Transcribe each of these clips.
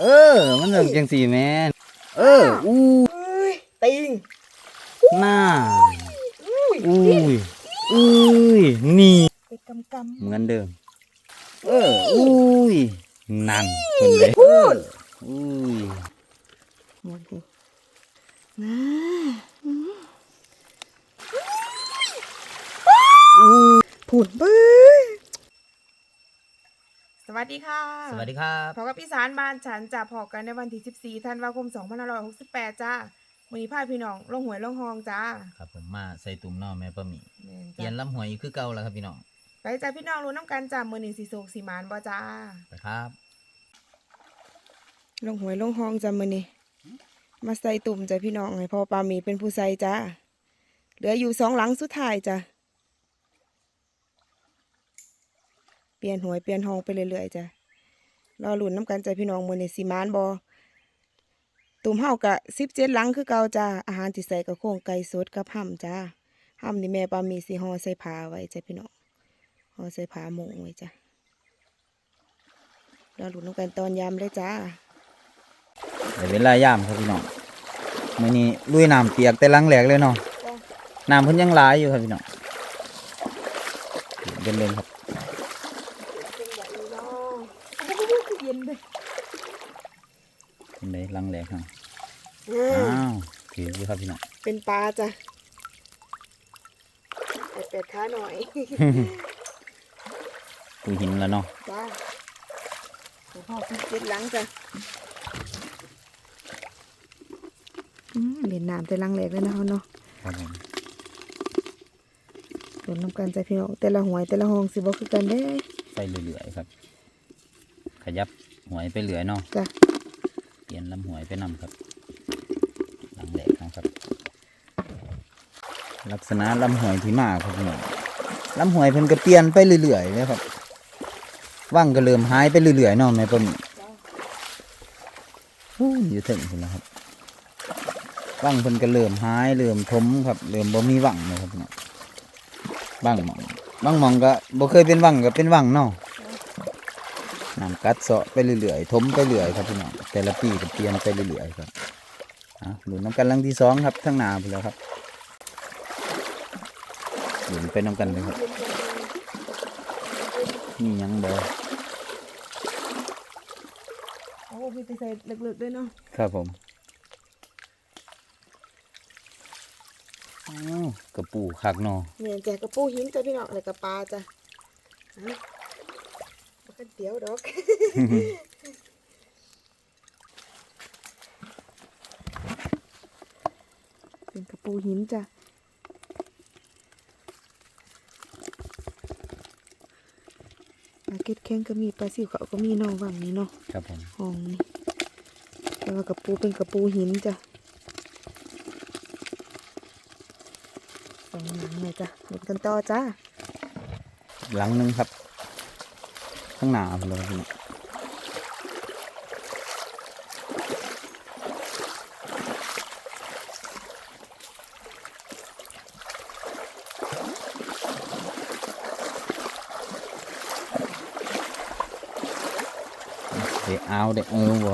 เออ มันต้องจังสี่แม่นเออ อู้เอ้ยติงหน้าอุ้ยอุ้ยอุ้ยนี่ไปกำกำเหมือนเดิม เออ อุ้ยนั่นคนเลยพูดอุ้ยหมดเลยนะพูดปื้อ สวัสดีค่ะ สวัสดีครับพบกับพี่สารบ้านฉันจะพอกันในวันที่ 14 ธันวาคม 2568 จ้าวันนี้พาพี่น้องลงหวยลงหองจ้า ครับผมมาใส่ตุ่มนอแม่ป้าหมีแม่นเปลี่ยนจ้าลำหวยคือเก่าแล้วครับพี่น้อง ไปจ้าพี่น้องรู้น้ำกันจ้ามือนีสีโศกสีมานบ่จ้า ไปครับ ลงหวยลงห้องจ้ามือนี้มาใส่ตุ่มจ้าพี่น้องให้พ่อปาหมีเป็นผู้ใส่จ้า เหลืออยู่สองหลังสุดท้ายจ้า ปลี่ยนหวยเปลี่ยนห้องไปเรื่อยๆจ้ารอลุ้นน้ำกันจ้าพี่น้องมือนี้สีมานบ่ตุ่มเฮากะสิบเจ็ดหลังคือเก่าจ้าอาหารที่ใส่กับโครงไก่สดกับห่ำจ้าห่ำนี่แม่ปาหมีสีห่อใส่ผ้าไว้จ้าพี่น้องห่อใส่ผ้าหมงไว้จ้ารอลุ้นน้ำกันตอนยามเลยจ้าเดี๋ยวเวลายามครับพี่น้องมื้อนี้ลุยน้ำเปียกแต่หลังแหลกเลยเนาะน้ำเพิ่นยังหลายอยู่ครับพี่น้องเดินเล่นครับ เป็นอย่างนี้เนาะเย็นเลย เป็นไดหลังแหลกครับอ้าวถืออยู่ครับพี่น้องเป็นปลาจ้ะแปดแปดขาหน่อยปูหินแล้วเนาะจ้าหลวงพ่อคิดเจ็ดหลังจ้ะเล่นน้ำแต่หลังแหลกเลยนะเขาเนาะครับผมโดนน้ำกันใจพี่น้องแต่ละหวยแต่ละห้องสิบ่คือกันเด้ไปเรื่อยๆครับ ขยับหวยไปเรื่อเนาะจ้ะ นลำหวยไปนำครับ หลังแหลกนะครับ ลักษณะลำหวยที่มาครับพี่น้องลำหวยเพิ่นก็เปลี่ยนไปเรื่อยๆเลยครับว่างก็เริ่มหายไปเรื่อยๆเนาะแม่ป้าหมีจ้าอู้อยู่ถึงพุ่นแล้วครับว่างเพิ่นก็เริ่มหายเริ่มทมครับเริ่มบ่มีว่างเลยครับพี่น้างหมองบางหมองก็บ่เคยเป็นว่างก็เป็นว่างเนาะ น้ำกัดเซาะไปเรื่อยๆทมไปเรื่อยครับพี่น้องแต่ละปีก็เปลี่ยนไปเรื่อยๆครับอะหลุนน้ำกันลังที่สองครับทั้งหนาไปแล้วครับหลุนไปน้ำกันเลยครับนี่ยังบ่โอ้พี่ไปใส่เลึกๆด้วยเนาะครับผมอ้าวกระปูคักเนาะเนี่ยแจกกระปูหินจ้ะพี่น้องอะไรกระปลาจ้ะ ฮะบ่กันเตี๋ยวดอกเป็นกระปูหินจ้ะปลาเก็ดแข้งก็มีปลาสิวเขาก็มีเน้องวังนี้เนาะครับผมห้องนี้แต่ว่ากระปูเป็นกระปูหินจ้ะสองหนังเลยจ้ะหมดกันต่อจ้า หลังหนึงครับ ข้างหน้าไปเลยพี่น้องเดี๋ยวเอาเดี๋ยวเออบ่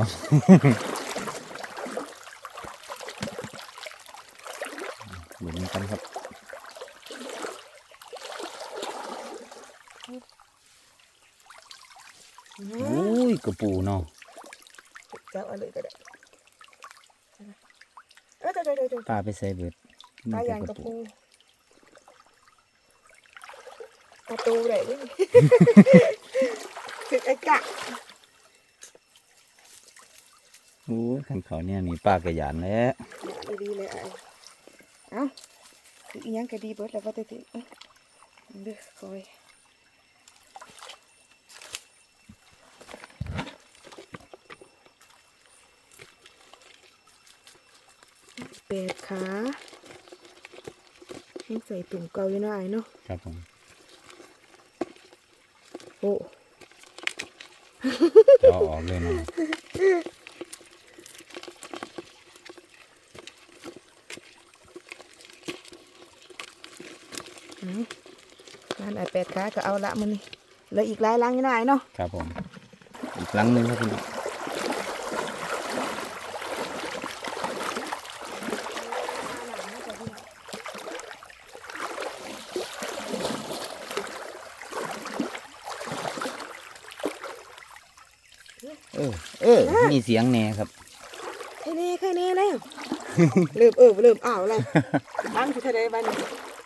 หลุนกันครับ อุ้ยกระปูเนาะ เจ้าเอะไรก็ได้เออเดี๋ยวเดี๋ยวเดี๋ยว ปลาไปใส่เบิดปลาย่างกระปูกระตูไหนนี่ถึงไอ้กะโอ้ยขันเขาเนี่ยมีปลากระยานแล้วอย่าดีๆเลยไอ้เอ้าถึงอีหยังก็ดีเบิดแล้วก็จะถึงเอ้ยเด้อคอย แปดขายังใส่ตุ่มเกาอยู่หน่อยเนาะครับผมโอ้เอาออกเลยเนาะร้านไอแปดขาก็เอาละมันนี่เหลืออีกหลายลังอยู่หน่อยเนาะครับผม อีกครั้งหนึ่งครับพี่น้อง เออ มี เสียงแหน่ครับใครแน่ใครแน่แล้วเริ่มเออเริ่มอ้าวแล้วล้างที่ทะเลบ้านนี่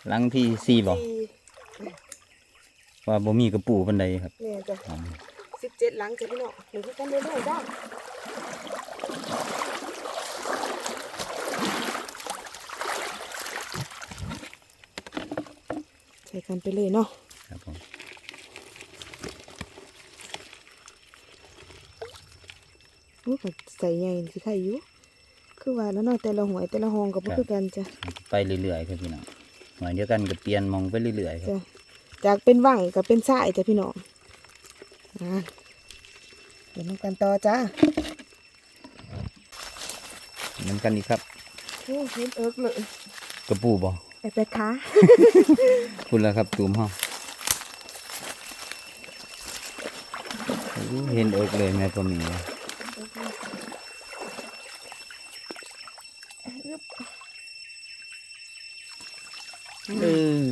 หลังที่สี่บอกสี่ว่าบ่มีกระปูปันใดครับเนี่ยจ้ะอืมสิบเจ็ดหลังจ้ะพี่น้องหรือกันเรื่อยๆจ้าใส่กันไปเลยเนาะครับผม โอ้ ก็ใส่ใหญ่สิใครอยู่คือว่าแล้วเนาะแต่ละหวยแต่ละห้องก็บ่คือกันจ้ะไปเรื่อยๆครับพี่น้องหน่อยเดียวกันก็เปลี่ยนมองไปเรื่อยๆครับจ้ะจากเป็นว่างกับเป็นสายจ้ะพี่น้องอ่าเดี๋ยวน้ำกันต่อจ้าเหมือนกันอีกครับโอ้เห็นเอิกเลยกระปูบ่ไอ้เป็ดขาคุณแล้วครับตูมเฮาโอ้เห็นเอิกเลยแม่ตัวมี เลยเออ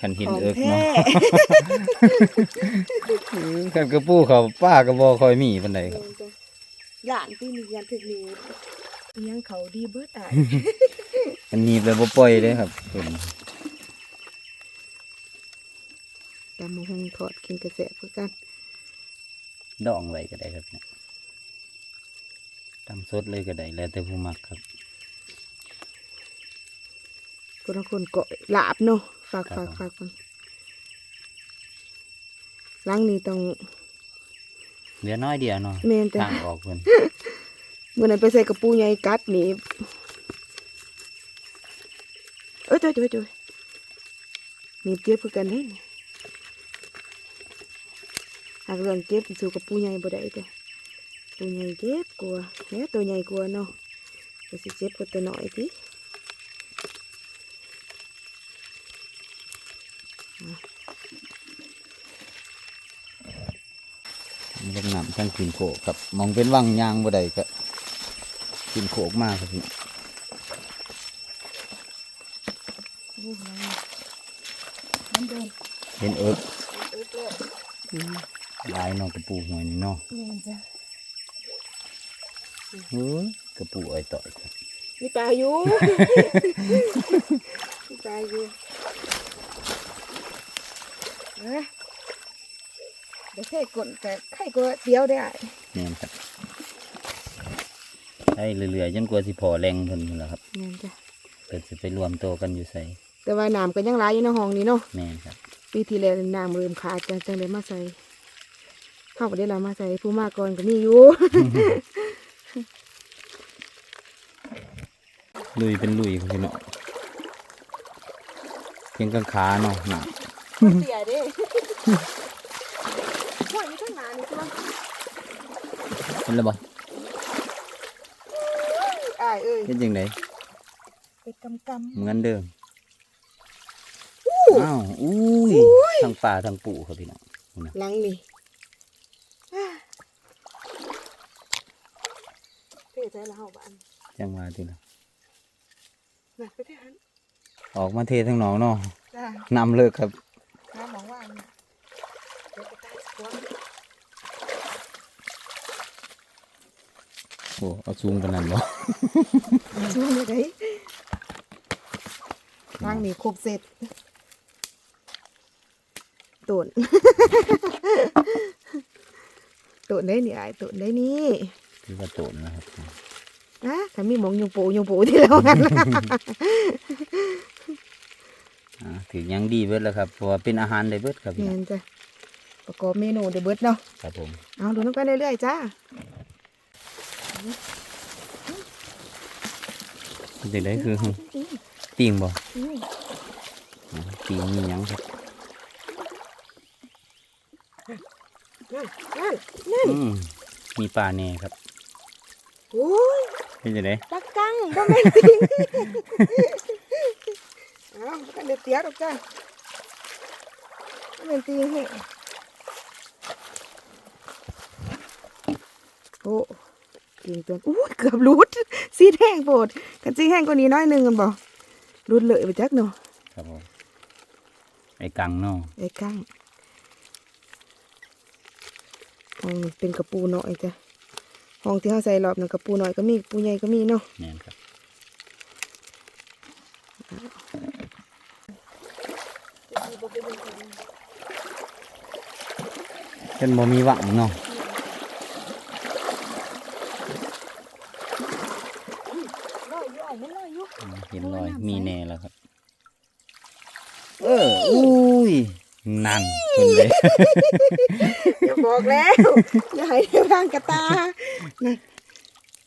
ขันเห็นของเอิกแท้เนาะเออขันกระปูเขาป้ากระบอคอยมีปันใดครับย่านที่มียันถึกนี้ยังเขาดีเบิดตายอันนี้แบบบ่ปล่อยเลยครับเพิ่นตำมะฮงทอดกินกระแสเพื่อกันดองไว้ก็ได้ครับเนี่ยตำสดเลยก็ได้แล้วแต่ผู้มักครับ คนละคนเกาะลาบเนาะฝากครัฝาบกฝากกันหล้างนี้ต้องเหลือน้อยเดียวเนาะแม่นจ้ะทางออกเพิ่นเมื่อนั้นไปใส่กระปูใหญ่กัดหนี่เอ้ยจ้อยจ้อยจ้อยหนีบเจ็บเพื่อกันเด้นี่หากเรื่องเจ็บสู่กระปูใหญ่บ่ได้จ้ะปูใหญ่เจ็บกลัวแหน่ตัวใหญ่กลัวาเนาะก็สิเจ็บกว่าตัวน้อยติ น้ำทั้งกินโขกครับมองเป็นวังยางบ่ได้ก็กินโขกมากครับพี่โอ้ยมันเดินเห็นเอิกเอิกเลยลายเนอกกระปูหวยนี่เนาะแม่นจ้ะเฮ้ยกระปูอ้อยต่อยครับมีปลาอยู่มีปลาอยู่เอ้ย เดี๋ยวแค่กดแต่ไข่ก็เดียวได้แม่นครับได้เรื่อยๆจนกว่าสิพอแรงเพิ่นพุ่นล่ะครับแม่นจ้ะเกิดสิไปรวมตัวกันอยู่ใส่แต่ว่าน้ำก็ยังไหลายอยู่ในห้องนี้เนาะแม่นครับปีที่แล้วน้ำเริ่มขาดจังจังเลยมาใส่เข้าก็ได้เรามาใส่ผู้มาก่อนก็มีอยู่ลุยเป็นลุยครับพี่เนาะเพียงกังขาเนาะหนักเสียเด้ ห้อยอยู่ข้างหน้านี่ใช่ไหมเห็นแล้วบ่อ้ายเอ้ยเห็นจังไดเป็ดกำกำเหมือนเดิมอ้าวอุ้ยทั้งป่าทั้งปูครับพี่น้องหลังนี่อ่าเท่ใจละเฮาบ้านจังหวะที่ละน่ะไปเท่หันออกมาเททั้งหนองเนาะจ้านำเลิกครับ น้ำหมองว่างน่ะเดี๋ยวไปใต้สวน โอ้เอาซูงกันนั่นบ่ช่วงนี้ได้ทางนี้ครบเสร็จตุน ตุนได้นี่ไอ้ตุนได้นี่คือว่าโตนนะครับนะถ้ามีหมองยุงปูยุงปูที่แล้วกันอ่าถือยังดีเบิดแล้วครับเพราะว่าเป็นอาหารได้เบิดครับพี่แม่น้องนจ้ะประกอบเมนูเดี๋ยวเบิดเนาะครับผม เอาดูน้ำกันเรื่อยๆจ้า เป็นจังไดคือปิงบ่อืมอ่าปิงมีหยังครับนั่นนั่นอืมมีปลาแหน่ครับโอ้ยเป็นจังไดปักกังบ่แม่นติงเอาบ่กันเดือดเตียดอกจ้าบ่แม่นติงเฮ้โอ้ ติงตัวอู้ยเกือบรูดสีแห้งโปดกันสีแห้งกว่านี้น้อยหนึงกันบ่รูดเลยไปจักเนาะครับผมไอ้กังเนาะไอ้กั้งอ๋อเป็นกระปูน้อยจ้ะห้องที่เฮาใส่รอบนั้นก็ปูน้อยก็มีปูใหญ่ก็มีเนาะแม่นครับเพิ่นบ่มีหวังเนาะ ลอยอยู่มันลอยอยู่ เห็นรอย มีแน่แล้วครับ เอออุ้ยนั่นเพิ่นเลยอย่าบอกแล้วอย่าให้เดี๋ยวทางกระตานั่น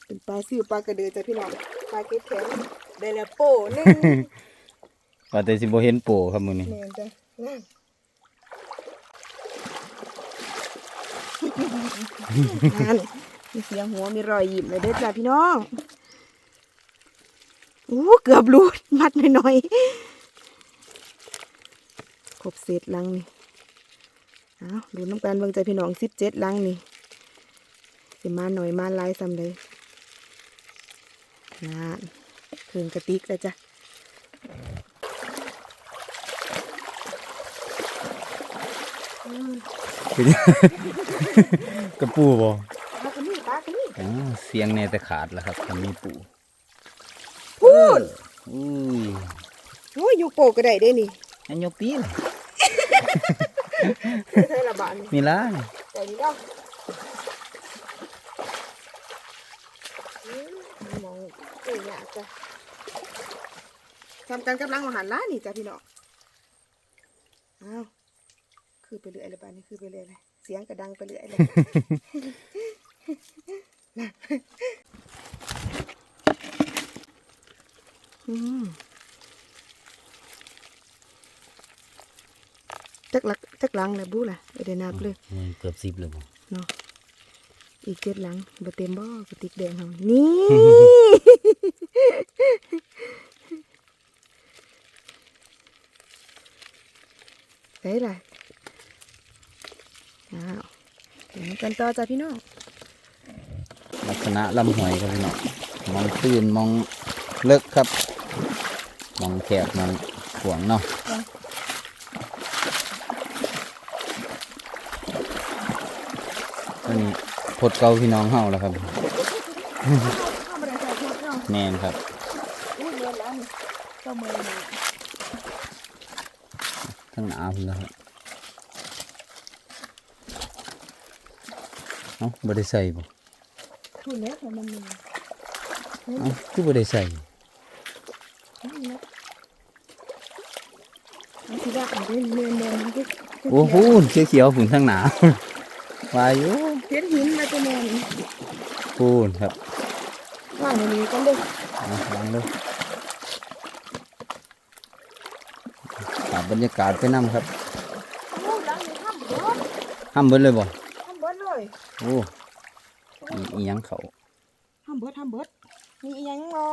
เป็นปลาซิวปลากระเดือจ้ะพี่น้องปลาเก็ดแข็งได้แล้วโป้หนึงว่าแต่สิบ่เห็นโปครับมื้อนี้แม่นจ้ะนั่นนั่นมีเสียงหัวมีรอยยิ้มเลยเด้อจ้ะพี่น้อง อู้เกือบรูดมัดหน่อยๆครบเศษลังนี่เอาดูน้ำกันเบิ่งใจพี่น้องสิบเจ็ดลังนี่สิมาหน่อยมาหลายซ้ำเลยนั่นคืนกระติกแล้วจ้ะกระปูบ่ปลากระนี่ปลากระนี่อ๋อเสียงแน่แต่ขาดแล้วครับคันมีปูพู นอุ้ยโอ้ยยกโปกก็ได้ได้นี่อันยกตีนใช่ละบาทนี่มีล่ะแต่นี่เนาะอืมมองเอ้ยอยากจ้ะทำกันกับลังอาหารล้านนี่จ้ะพี่น้องอ้าวคือไปเรื่อยเลยบ้านนี้คือไปเรื่อยเลยเสียงกระดังไปเรื่อยเลย นะอืม จักลักจักลังเลยบู้ล่ะไม่ได้นับเลยเกือบ10เลยบ่เนาะอีกเจ็ดหลังบ่เต็มบ่กระติกแดงเฮานี่ใส่ล่ะอ้าวเดี๋ยวกันต่อจ้ะพี่น้องลักษณะลำหอยครับพี่น้องมองตื้นมองเลิกครับ มองแคบมองขวางเนาะอันนี้พดเกาพี่น้องเฮาแล้วครับเข้ามาได้ใส่ชุดเนาะแน่นครับอุ้ยเรียนแล้วนี่ก็มือมาทั้งหนาพุ่นแล้วครับเอ้าบ่ได้ใส่บ่ทุนแล้วแต่มันมีเอ้าคือบ่ได้ใส่ นี่นะ มันสิว่าอันนี้เนียนเนียนมันก็โอ้โหเขียวๆฝุ่นทั้งหนาวาอยุเพชรหินมาจะแมนพูนครับว่างอันนี้กันเด้อเอาวางเลยตามบรรยากาศไปนํครับโอ้หลังนี้ทำเบิดห้ามเบิดเลยบ่ทำเบิดเลยโอ้มีอีหยังเขาทำเบิดทำเบิดมีอีหยังรอ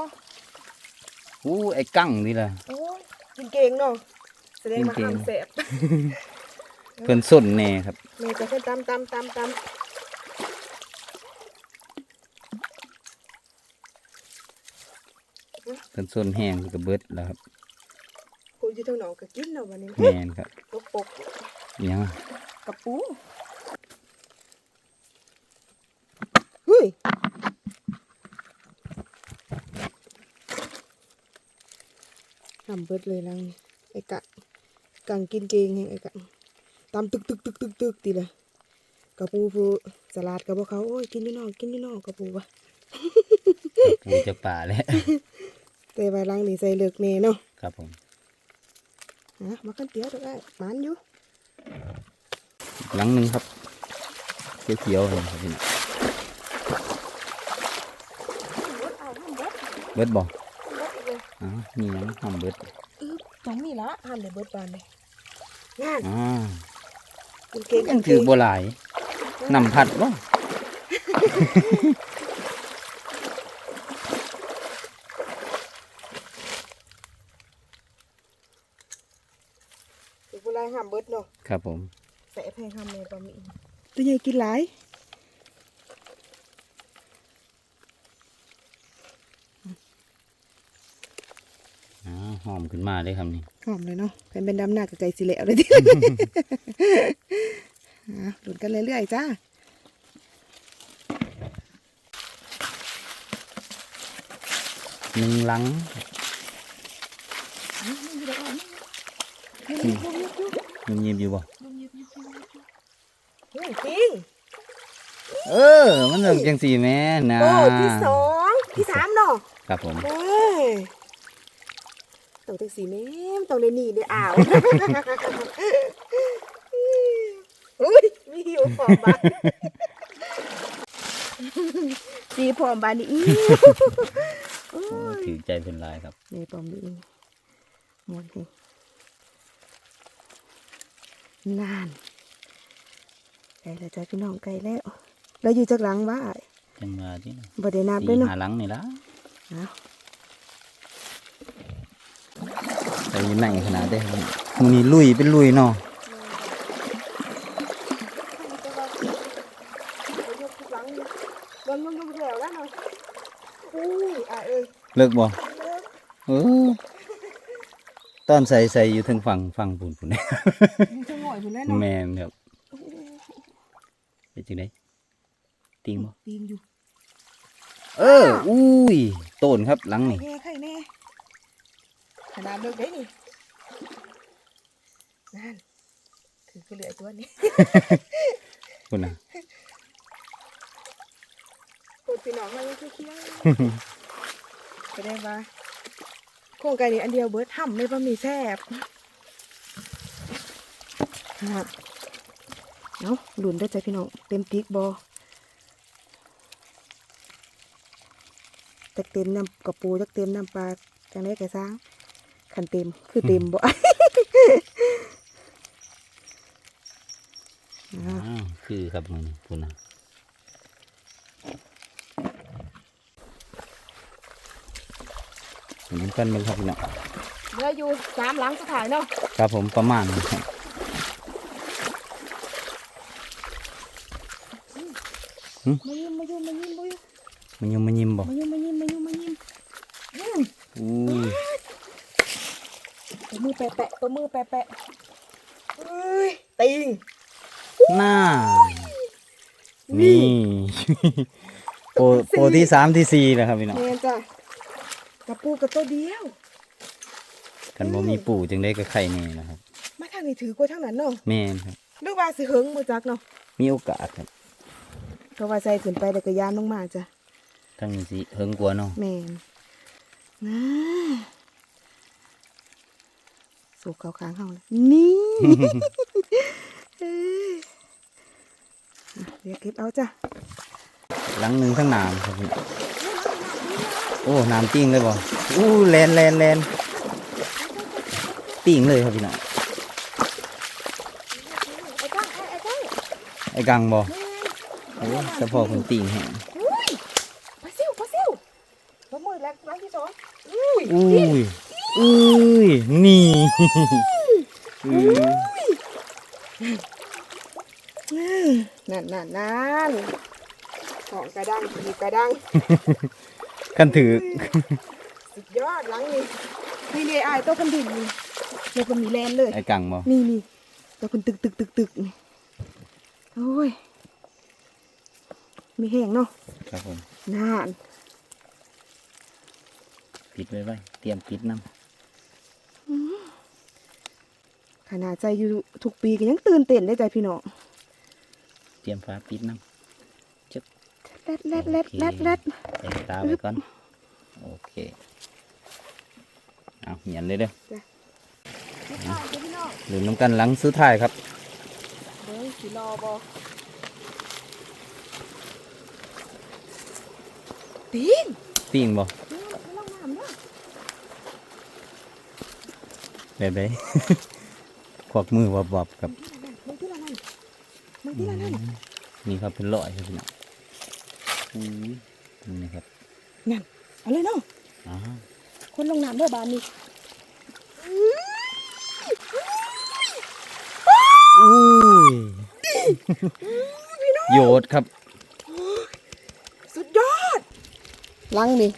โอ้ไอ้กั้งนี่ล่ะโอ้ยกินเก่งเนาะ แสดงมากินเก่งทำแสบเพิ่นส้นแน่ครับแม่จะขึ้นตำตำตำตำเพิ่นส้นแห้งก็เบิดแล้วครับกูอยู่ทางหนองก็กินเนาะวันนี้แม่นครับปกปกอีหยังอะกระปูเฮ้ยทำเบิดเลยลังนี่ไอ้กะ กังกินเก่งแห่งไอ้กะตำตึกตึกตึกตึกตึกตีเลยกระปูผู้สลัดกับพวกเขาโอ้ยกินนี่นอกกินนี่นอกกระปูวะคงจะป่าแล้วแต่ว่าลังนี่ใส่เลือกเน่เนาะครับผมฮะมากันเตี้ยวตัวได้มันอยู่หลังหนึงครับเขียวๆเลยครับพี่น้องเอาทำเบิดเบิดบ่ทำเบิดอีกเลยอ๋อมีหยังห้ามเบิดอือต้องมีละทำเลยเบิดบานเลย งานอ๋อกินเก่งยังถือบ่หลายนำผัดบ่ถือบุไรห้ามเบิดเนาะครับผม ใส่แพงทำเลยบะหมี่ตัวใหญ่กินหลาย หอมขึ้นมาเลยครับนี่หอมเลยเนาะเป็นเป็นดำหน้ากับไก่สิเหลวเลยทีเดียวหลุนกันเรื่อยๆจ้าหนึ่งหลังมันเงียบอยู่บ่เออ มันเริ่มจังสี่แม่นะโอ้ที่สองที่สามเนาะครับผมเอ้ ต้องจังสีแม่มต้องได้หนีได้อ่าวอุ้ยมีหิวพร้อมบ้านมีพร้อมบ้านนี่อีโอ้โอ้ยถือใจเป็นลายครับนี่ปอมดีหมดนี่นานไก่แล้วจ้าพี่น้องไก่แล้วเราอยู่จากหลังบ้านจังว่าที่บ่ได้นับสี่ด้วยเนาะหาหลังนี่ละเอาไปไหนขนาดได้ครับมันนี่ลุยเป็นลุยเนาะเลิกบ่เออตอนใส่ใส่อยู่ทางฝั่งฝั่งปุ่นปุ่นมันจะง่อยอยู่แล้วเนาะแมนครับเป็นจังไดติงบ่ปีนอยู่ เออ อุ้ย โตนครับหลังนี่ ข่แน่ขนาดเลิกได้นี่นั่นคือคือเหลือตัวนี้คุณน่ะปวดพี่น้องมาเลยคือเคี้ยวจะได้ปะโครงไก่นี่อันเดียวเบิร์ดห่ำไม่บะหมี่แซ่บนะเนาะหลุนได้อใจพี่น้องเต็มติ๊กบอจักเต็มน้ำกระปูจักเต็มน้ำปลาจังได้แก่สร้าง ขันเต็มคือเต็มบ่อะอ้าวคือครับมึงคุณน่ะเห็นกันมึงครับพี่น้องเหลืออยู่สามหลังสุดท้ายเนาะครับผมประมาณนี้ครับมายิ้มมายิ้มมายิ้มมายิ้มมันยังมันยิ้มบ่มายิ้มมายิ้มมายิ้มมายิ้มอืมอุ้ยตัวมือ แปะแปะตัวมือแปะแปะเอ้ยติงหน้านี่ โปรโปรที่สามที่สี่แล้วครับพี่น้องแมนจ้ะกระปูกับตัวเดียว กันบ่มีปู่จึงได้กับไข่แน่นะครับ มาทางนี้ถือกว่าทางนั้นเนาะแม่นครับหรือว่าสิเหิงมาจักเนาะมีโอกาสครับก็ว่าใส่ขึ้นไปแล้วก็ยามลงมาจ้ะทั้งนี้สิเฮิงกลัวเนาะแมนนะ สูบเขาค้างเขาเลยนี่เอ้ยอะเดี๋ยวเก็บเอาจ้ะหลังหนึ่งทั้งน้ำครับพี่น้องโอ้น้ำติ้งเลยบ่อู้แลนแลนแลนติ้งเลยครับพี่น้องไอ้ก้างไอ้ไอ้ก้างไอ้กังบ่แม่นโอ้เฉพาะคนติ้งแห้งอุ้ยปลาซิวปลาซิวปลาหมึกแล้วร้านที่สองอุ้ยอุ้ย อุ้ยนี่อืมนั่นนั่นนั่นของกระดังมีกระดังกันถือสุดยอดหลังนี่นี่นี่ไอ้ายตัวคนดินนี่เดี๋ยวคนมีแลนเลยไอ้กังบ่นี่นี่ตัวคนตึกตึกตึกตึกนี่โอ้ยมีแห้งเนาะครับผมนานปิดไว้ไว้เตรียมปิดน้ ขนาดใจอยู่ทุกปีก็ยังตื่นเต้นได้ใจพี่น้องำเตรียมฟ้าปิดน้แรดแรดแรดแรดแรดำใส่ตาไว้ก่อน โอเค เอาเหียนเลยเด้อไม่พลาดเลยพี่น้องหรือน้ำกันหลังสุดท้ายครับเดี๋ยวสีรอบอตีนปิ้งบ่ไม่ต้องน้ำเนาะ แบบไดควักมือวับๆครับมึงที่ละนั่นมึงที่ละนั่นนี่ครับเป็นร้อยครับพี่น้องอุ้ยนี่ครับนั่นเอาเลยเนาะอ้าวคนลงน้ำเด้อบานนี่อุ้ยโยดครับ สุดยอดลังนี่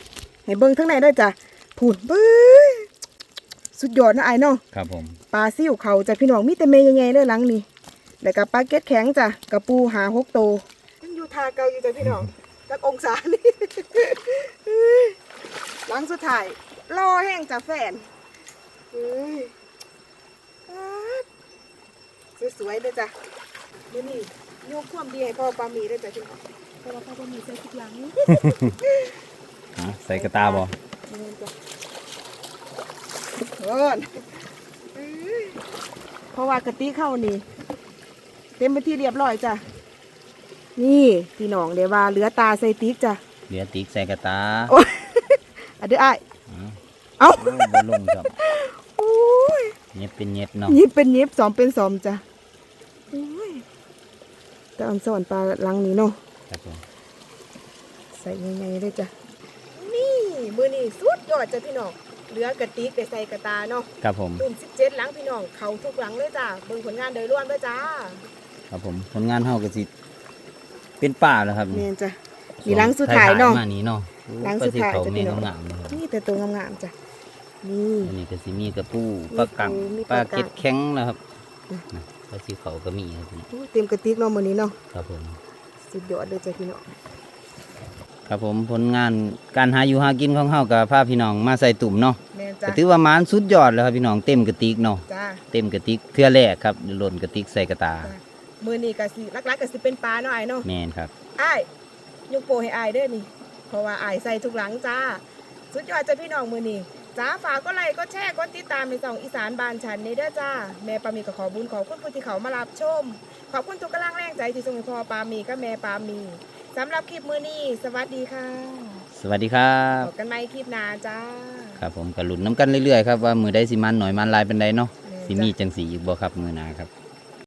ให้เบิ้งทั้งในด้วยจ้ะผุนเบิ้ง สุดยอดนะไอ้ายเนาะครับผมปลาซิ่วเขาจ้ะพี่น้องมีแต่เมย์ใหญ่ๆเลยหลังนี่แล้วก็ปลาเก็ดแข็งจ้ะกระปูหาหกโตยังอยู่ทาเกาอยู่จ้ะพี่น้องจากองศานี่หลังลังสุดท้ายรอแห้งจ้ะแฟนเอ้ยป๊าดสวยๆเลยจ้ะนี่นี่ยกความดีให้พ่อปามีด้วยจ้ะพี่น้องเพราะว่าพ่อปามีใส่ทุกหลังอะใส่กระตาบ่นี่จ้ะ เอิ้นเอ้ยเพราะว่ากะติเข้านี่ เต็มไปนที่เรียบร้อยจ้ะ นี่พี่น้องเดี๋ยวว่าเหลือตาใส่ติ๊กจ้ะ เหลือติ๊กใส่กระตาโอ้ยอันเดี๋ยวอ้ายอ้าวเอ้าโอ้บ่ลงครับโอ้ยเย็บเป็นเย็บเนาะยิบเป็นยิบสองเป็นสองจ้ะโอ้ยแต่อันสอนปลาลังนี้เนาะ ครับผมใส่ยังไงได้จ้ะ นี่มือนี่สุดยอดจ้ะพี่น้อง เหลือกระติกได้ใส่กระตาเนาะครับผมตุ่มสิบเจ็ดหลังพี่น้องเขาทุกหลังเลยจ้ะเบิ่งผลงานโดยรวมเลยจ้าครับผมผลงานเฮาก็สิเป็นป่าแล้วครับเนียนจ้ะมีหลังสุดท้ายเนาะมานี้เนาะหลังสุดท้ายก็จะสิเป็นเขาแม่งามๆนะครับนี่แต่ตัวงามๆจ้ะนี่อันนี้ก็สิมีกระปูปลากังมีปปลาลากังเก็ดแข็งนะครับอืมนะปลาสีเขาก็มีครับผมโอ้ยเต็มกระติกเนาะมือนี้เนาะครับผมสุดยอดเลยจ้ะพี่น้อง ครับผมผลงานการหาอยู่หากินของเฮากับพาพี่น้องมาใส่ตุ่มเนาะแม่นก็จ้ะถือว่าหมานสุดยอดแล้วครับพี่น้องเต็มกระติกเนาะจ้า เต็มกระติกเทื่อแรกครับหล่นกระติกใส่กระตาจ้ะ มือนี้ก็สิลักๆก็สิเป็นปลาเนาะไอ้ายเนาะแม่นครับ อ้ายยกโปรให้อายเด้อนี่ เพราะว่าอายใส่ทุกหลังจ้า สุดยอดจ้ะพี่น้องมือนี่จ้าฝากก็ไลค์ก็แชร์ก็ติดตามในสองอีสานบานฉันในเด้อจ้า แม่ปามีก็ขอบุญขอบคุณผู้ที่เขามารับชม ขอบคุณทุกกำลังแรงใจที่ส่งให้พ่อปามีก็แม่ปามี สำหรับคลิปมือนี้สวัสดีค่ะสวัสดีครับพบกันใหม่คลิปหน้าจ้าครับผมก็ลุ้นน้ำกันเรื่อยๆครับว่ามือได้สิมันหน่อยมันหลายเป็นใดเนาะแม่นสิจ้ะมีจังสีอีกบ่ครับมือหนาครับ